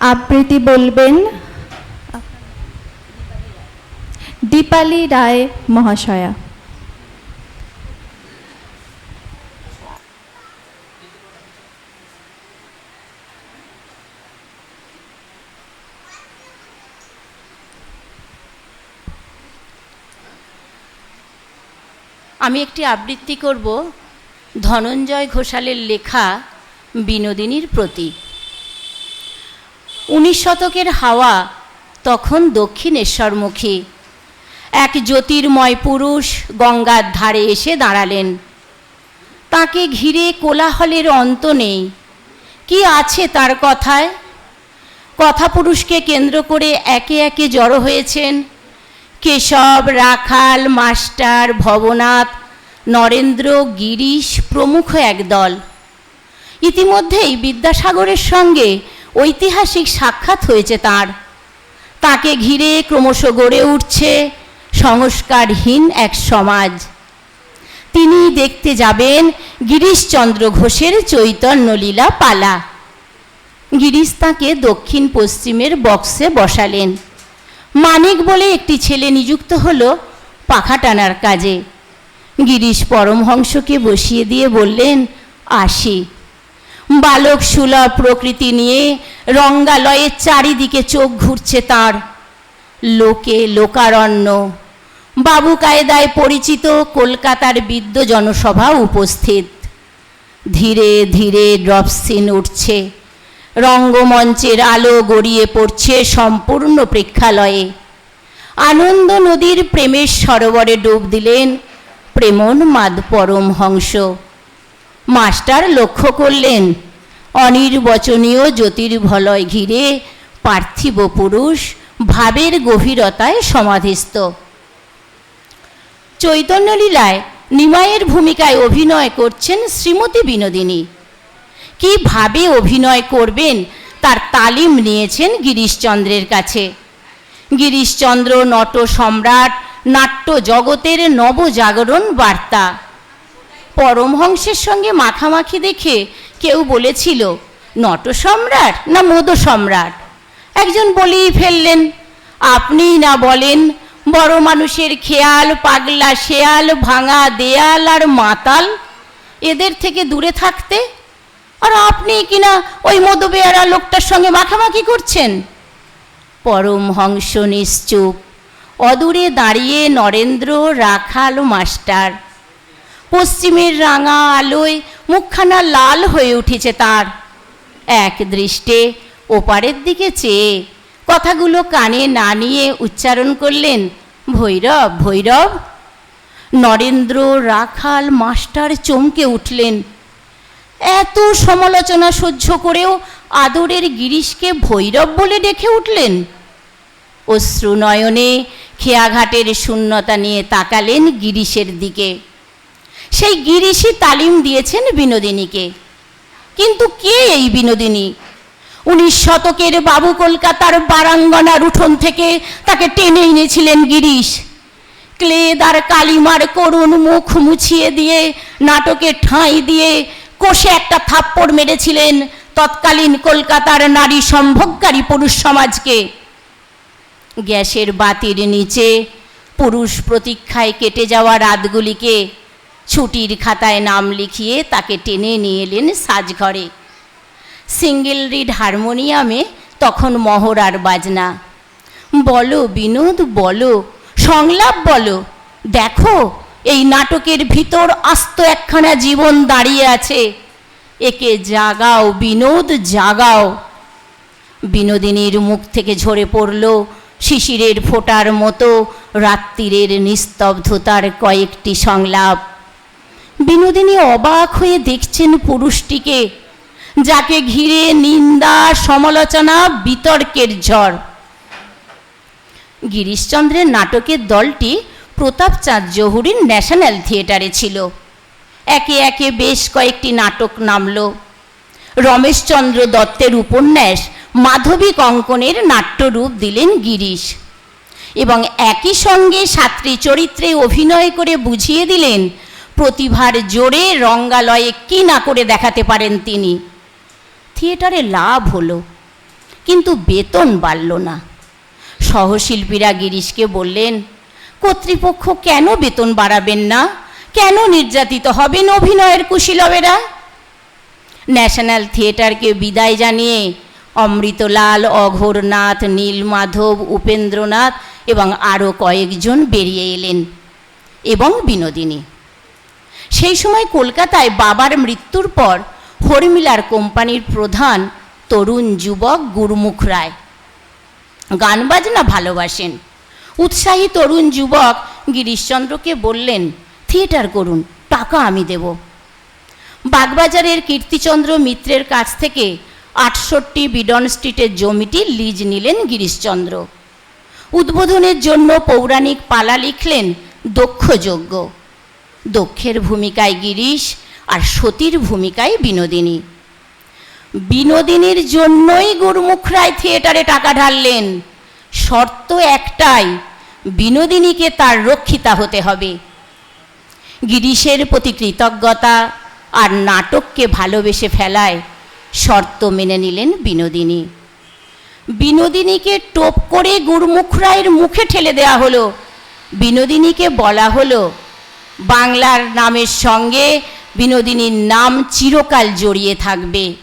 আবৃত্তি বলবেন দীপালি রায় মহাশয়া। আমি একটি আবৃত্তি করব ধনঞ্জয় ঘোষালের লেখা বিনোদিনীর প্রতি উনিশ শতকের হাওয়া, তখন দক্ষিণেশ্বরমুখী। এক জ্যোতির্ময় পুরুষ গঙ্গার ধারে এসে দাঁড়ালেন। তাকে ঘিরে কোলাহলের অন্ত নেই। কি আছে তার কথায়? কথা পুরুষকে কেন্দ্র করে একে একে জড়ো হয়েছেন কেশব, রাখাল, মাস্টার, ভবনাথ, নরেন্দ্র, গিরিশ প্রমুখ একদল। ইতিমধ্যেই বিদ্যাসাগরের সঙ্গে ঐতিহাসিক সাক্ষাৎ হয়েছে তার। তাকে ঘিরে ক্রমশ গড়ে উঠছে সংস্কারহীন এক সমাজ। তিনি দেখতে যাবেন গিরিশচন্দ্র ঘোষের চৈতন্যলীলা পালা। গিরিশ তাকে দক্ষিণ পশ্চিমের বক্সে বসালেন। মানিক বলে একটি ছেলে নিযুক্ত হলো পাখা টানার কাজে। গিরিশ পরমহংসকে বসিয়ে দিয়ে বললেন, আসি। বালক সুলভ প্রকৃতি নিয়ে রঙ্গালয়ের চারিদিকে চোখ ঘুরছে তার। লোকে লোকারণ্য। বাবু কায়দায় পরিচিত কলকাতার বিদ্য জনসভা উপস্থিত। ধীরে ধীরে ড্রপসিন উঠছে। রঙ্গমঞ্চের আলো গড়িয়ে পড়ছে সম্পূর্ণ প্রেক্ষালয়ে। আনন্দ নদীর প্রেমের সরোবরে ডুব দিলেন প্রেমোন্মাদ পরমহংস মাস্টার লক্ষ্য করলেন, অনির্বচনীয় জ্যোতির্ভলয় ঘিরে পার্থিব পুরুষ ভাবের গভীরতায় সমাধিস্থ। চৈতন্যলীলায় নিমাইয়ের ভূমিকায় অভিনয় করছেন শ্রীমতী বিনোদিনী। কীভাবে অভিনয় করবেন তার তালিম নিয়েছেন গিরিশচন্দ্রের কাছে। গিরিশচন্দ্র নট সম্রাট নাট্য জগতের নবজাগরণ বার্তা। পরমহংসের সঙ্গে মাখামাখি দেখে কেউ বলেছিল, নট সম্রাট না মদ সম্রাট? একজন বলেই ফেললেন, আপনিই না বলেন, বড় মানুষের খেয়াল, পাগলা শেয়াল, ভাঙা দেয়াল আর মাতাল, এদের থেকে দূরে থাকতে? আর আপনি কিনা ওই মধুবেয়ারা লোকটার সঙ্গে মাখামাখি করছেন? পরমহংস নিশ্চুপ, অদূরে দাঁড়িয়ে নরেন্দ্র, রাখাল, মাস্টার পশ্চিমের রাঙা আলোয় মুখখানা লাল হয়ে উঠেছে তার। এক দৃষ্টে ওপারের দিকে চেয়ে কথাগুলো কানে না নিয়ে উচ্চারণ করলেন, ভৈরব ভৈরব। নরেন্দ্র রাখাল মাস্টার চমকে উঠলেন। এত সমালোচনা সহ্য করেও আদরের গিরিশকে ভৈরব বলে ডেকে উঠলেন? অশ্রুনয়নে খেয়াঘাটের শূন্যতা নিয়ে তাকালেন গিরিশের দিকে। সেই গিরিশই তালিম দিয়েছেন বিনোদিনীকে। কিন্তু কে এই বিনোদিনী? উনিশ শতকের বাবু কলকাতার বারাঙ্গনার উঠোন থেকে তাকে টেনে এনেছিলেন গিরিশ। ক্লেদ আর কালিমার করুণ মুখ মুছিয়ে দিয়ে, নাটকে ঠাঁই দিয়ে কষে একটা থাপ্পড় মেরেছিলেন তৎকালীন কলকাতার নারী সম্ভোগকারী পুরুষ সমাজকে। গ্যাসের বাতির নিচে পুরুষ প্রতীক্ষায় কেটে যাওয়া রাতগুলিকে ছুটির খাতায় নাম লিখিয়ে তাকে টেনে নিয়ে এলেন সাজঘরে। সিঙ্গেল রিড হারমোনিয়ামে তখন মহড়ার বাজনা। বলো বিনোদ, বলো, সংলাপ বলো, দেখো, এই নাটকের ভিতর আস্ত একখানা জীবন দাঁড়িয়ে আছে। একে জাগাও, বিনোদ, জাগাও। বিনোদিনীর মুখ থেকে ঝরে পড়ল শিশিরের ফোটার মতো রাত্রিরের নিস্তব্ধতার কয়েকটি সংলাপ। বিনোদিনী অবাক হয়ে দেখছেন পুরুষটিকে, যাকে ঘিরে নিন্দা, সমালোচনা, বিতর্কের ঝড়। গিরিশচন্দ্রের নাটকের দলটি প্রতাপচাঁদ জহুরির ন্যাশনাল থিয়েটারে ছিল। একে একে বেশ কয়েকটি নাটক নামল। রমেশচন্দ্র দত্তের উপন্যাস মাধবী কঙ্কনের নাট্যরূপ দিলেন গিরিশ এবং একই সঙ্গে সাত্রী চরিত্রে অভিনয় করে বুঝিয়ে দিলেন প্রতিভার জোরে রঙ্গালয়ে কি না করে দেখাতে পারেন তিনি। থিয়েটারে লাভ হলো, কিন্তু বেতন বাড়ল না। সহশিল্পীরা গিরিশকে বললেন, কর্তৃপক্ষ কেন বেতন বাড়াবেন না? কেন নির্যাতিত হবেন অভিনয়ের কুশীলবেরা? ন্যাশনাল থিয়েটারকে বিদায় জানিয়ে অমৃতলাল, অঘোরনাথ, নীলমাধব, উপেন্দ্রনাথ এবং আরও কয়েকজন বেরিয়ে এলেন এবং বিনোদিনী। সেই সময় কলকাতায় বাবার মৃত্যুর পর হরিমিলার কোম্পানির প্রধান তরুণ যুবক গুরুমুখ রায়। গান বাজনা ভালোবাসেন। উৎসাহী তরুণ যুবক গিরিশচন্দ্রকে বললেন, থিয়েটার করুন, টাকা আমি দেব। বাগবাজারের কীর্তিচন্দ্র মিত্রের কাছ থেকে আটষট্টি বিডন স্ট্রিটের জমিটি লিজ নিলেন গিরিশচন্দ্র। উদ্বোধনের জন্য পৌরাণিক পালা লিখলেন দক্ষযজ্ঞ। দক্ষের ভূমিকায় গিরিশ আর সতীর ভূমিকায় বিনোদিনী। বিনোদিনীর জন্যই গুরুমুখ রায় থিয়েটারে টাকা ঢাললেন। শর্ত একটাই, বিনোদিনীকে তার রক্ষিতা হতে হবে। গিরিশের প্রতি কৃতজ্ঞতা আর নাটককে ভালোবেসে ফেলায় শর্ত মেনে নিলেন বিনোদিনী। বিনোদিনীকে টোপ করে গুরুমুখ রায়ের মুখে ঠেলে দেওয়া হলো। বিনোদিনীকে বলা হলো বাংলার নামের সঙ্গে বিনোদিনীর নাম চিরকাল জড়িয়ে থাকবে।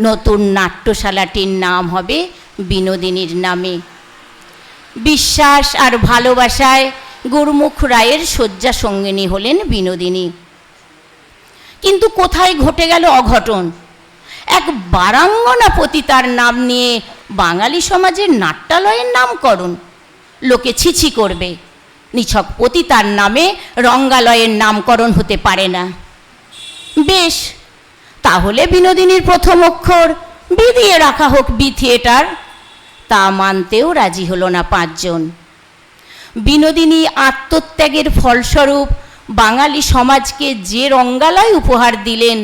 নতুন নাট্যশালাটির নাম হবে বিনোদিনীর নামে। বিশ্বাস আর ভালোবাসায় গুরুমুখ রায়ের শয্যা সঙ্গিনী হলেন বিনোদিনী। কিন্তু কোথায় ঘটে গেল অঘটন? এক বারাঙ্গনা পতিতার নাম নিয়ে বাঙালি সমাজের নাট্যালয়ের নামকরণ। লোকে ছিছি করবে। নিছক পতিতার নামে রঙ্গালয়ের নামকরণ হতে পারে না। বেশ, তাহলে বিনোদিনীর প্রথম অক্ষর বি দিয়ে রাখা হোক বি থিয়েটার, তা মানতেও রাজি হলো না পাঁচজন। বিনোদিনী আত্মত্যাগের ফলস্বরূপ বাঙালি সমাজকে যে রঙ্গালয় উপহার দিলেন,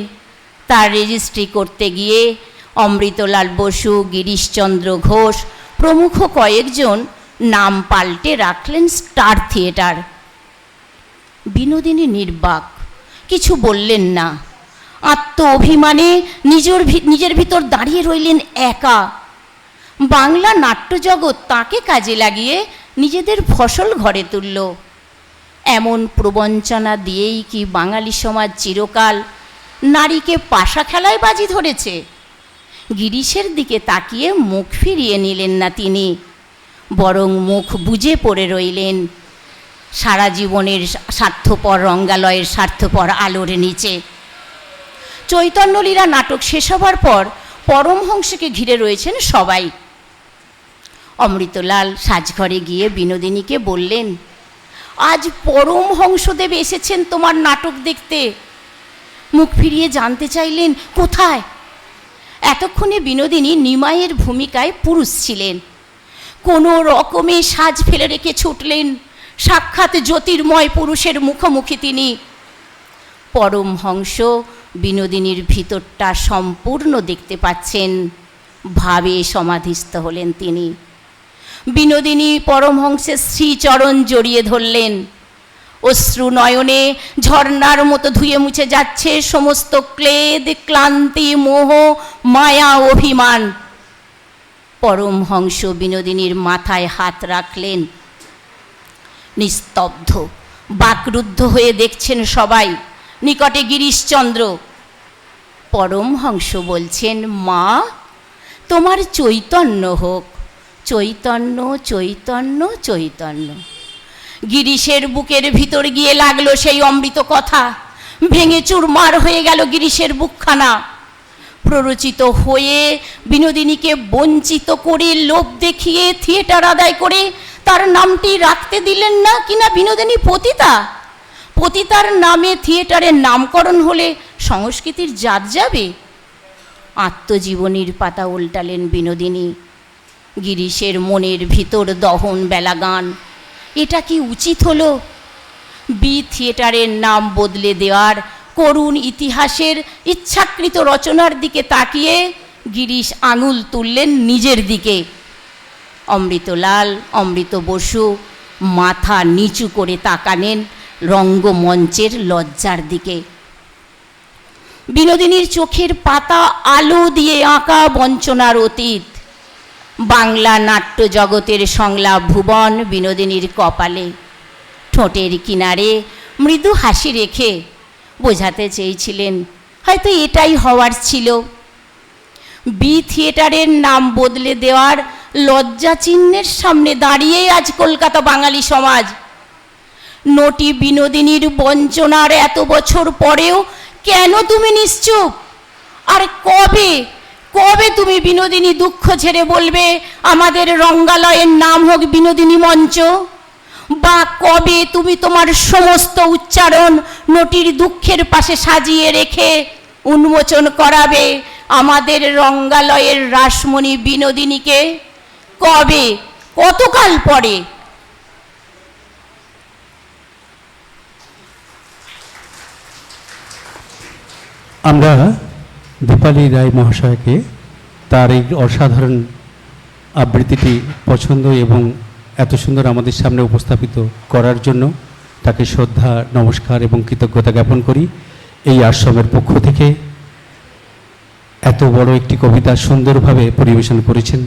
তার রেজিস্ট্রি করতে গিয়ে অমৃতলাল বসু, গিরিশচন্দ্র ঘোষ প্রমুখ কয়েকজন নাম পাল্টে রাখলেন স্টার থিয়েটার। বিনোদিনী নির্বাক, কিছু বললেন না। আত্ম অভিমানে নিজের নিজের ভিতর দাঁড়িয়ে রইলেন একা। বাংলা নাট্যজগৎ তাকে কাজে লাগিয়ে নিজেদের ফসল ঘরে তুলল। এমন প্রবঞ্চনা দিয়েই কি বাঙালি সমাজ চিরকাল নারীকে পাশা খেলায় বাজি ধরেছে? গিরিশের দিকে তাকিয়ে মুখ ফিরিয়ে নিলেন না তিনি। বরং মুখ বুজে পড়ে রইলেন। সারা জীবনের স্বার্থপর রঙ্গালয়ের স্বার্থপর আলোর নিচে। চৈতন্যলীলা নাটক শেষ হবার পর পরমহংসকে ঘিরে রয়েছেন সবাই। অমৃতলাল সাজঘরে গিয়ে বিনোদিনীকে বললেন, আজ পরমহংসদেব এসেছেন তোমার নাটক দেখতে। মুখ ফিরিয়ে জানতে চাইলেন, কোথায়? এতক্ষণে বিনোদিনী নিমাইয়ের ভূমিকায় পুরুষ ছিলেন। কোনো রকমে সাজ ফেলে রেখে ছুটলেন। সাক্ষাৎ জ্যোতির্ময় পুরুষের মুখোমুখি তিনি। পরমহংস বিনোদিনীর ভিতরটা সম্পূর্ণ দেখতে পাচ্ছেন। ভাবে সমাধিস্থ হলেন তিনি। বিনোদিনী পরমহংসের শ্রীচরণ জড়িয়ে ধরলেন। অশ্রু নয়নে ঝর্ণার মতো ধুয়ে মুছে যাচ্ছে সমস্ত ক্লেদ, ক্লান্তি, মোহ, মায়া, অভিমান। পরমহংস বিনোদিনীর মাথায় হাত রাখলেন। নিস্তব্ধ, বাকরুদ্ধ হয়ে দেখছেন সবাই। নিকটে গিরিশচন্দ্র পরমহংস বলছেন, মা, তোমার চৈতন্য হোক। চৈতন্য চৈতন্য চৈতন্য। গিরিশের বুকের ভিতর গিয়ে লাগল সেই অমৃত কথা। ভেঙে চুরমার হয়ে গেল গিরিশের বুকখানা। প্ররোচিত হয়ে বিনোদিনীকে বঞ্চিত করে লোভ দেখিয়ে থিয়েটার আদায় করে তার নামটি রাখতে দিলেন না কিনা বিনোদিনী পতিতা? পতিতার নামে থিয়েটারের নামকরণ হলে সংস্কৃতির জাত যাবে? আত্মজীবনীর পাতা উল্টালেন বিনোদিনী। গিরিশের মনের ভিতর দহন বেলা গান। এটা কি উচিত হলো? বি থিয়েটারের নাম বদলে দেওয়ার করুণ ইতিহাসের ইচ্ছাকৃত রচনার দিকে তাকিয়ে গিরিশ আঙুল তুললেন নিজের দিকে। অমৃতলাল, অমৃত বসু মাথা নিচু করে তাকানেন রঙ্গমঞ্চের লজ্জার দিকে। বিনোদিনীর চোখের পাতা আলো দিয়ে আঁকা বঞ্চনার অতীত। বাংলা নাট্য জগতের সংলাপ ভুবন বিনোদিনীর কপালে। ঠোঁটের কিনারে মৃদু হাসি রেখে বোঝাতে চেয়েছিলেন। হয়তো এটাই হওয়ার ছিল। বি থিয়েটারের নাম বদলে দেওয়ার লজ্জা চিহ্নের সামনে দাঁড়িয়ে আজ কলকাতা বাঙালি সমাজ। নটি বিনোদিনীর বঞ্চনার এত বছর পরেও কেন তুমি নিশ্চুপ? আর কবে কবে তুমি বিনোদিনী দুঃখ ছেড়ে বলবে, আমাদের রঙ্গালয়ের নাম হোক বিনোদিনী মঞ্চ? বা কবে তুমি তোমার সমস্ত উচ্চারণ নটির দুঃখের পাশে সাজিয়ে রেখে উন্মোচন করাবে আমাদের রঙ্গালয়ের রাসমণি বিনোদিনীকে? কবে? কতকাল পরে? আমরা দীপালি রায় মহাশয়কে তার এই অসাধারণ আবৃত্তিটি পছন্দ এবং এত সুন্দর আমাদের সামনে উপস্থাপিত করার জন্য তাকে শ্রদ্ধা, নমস্কার এবং কৃতজ্ঞতা জ্ঞাপন করি এই আশ্রমের পক্ষ থেকে। এত বড় একটি কবিতা সুন্দরভাবে পরিবেশন করেছেন।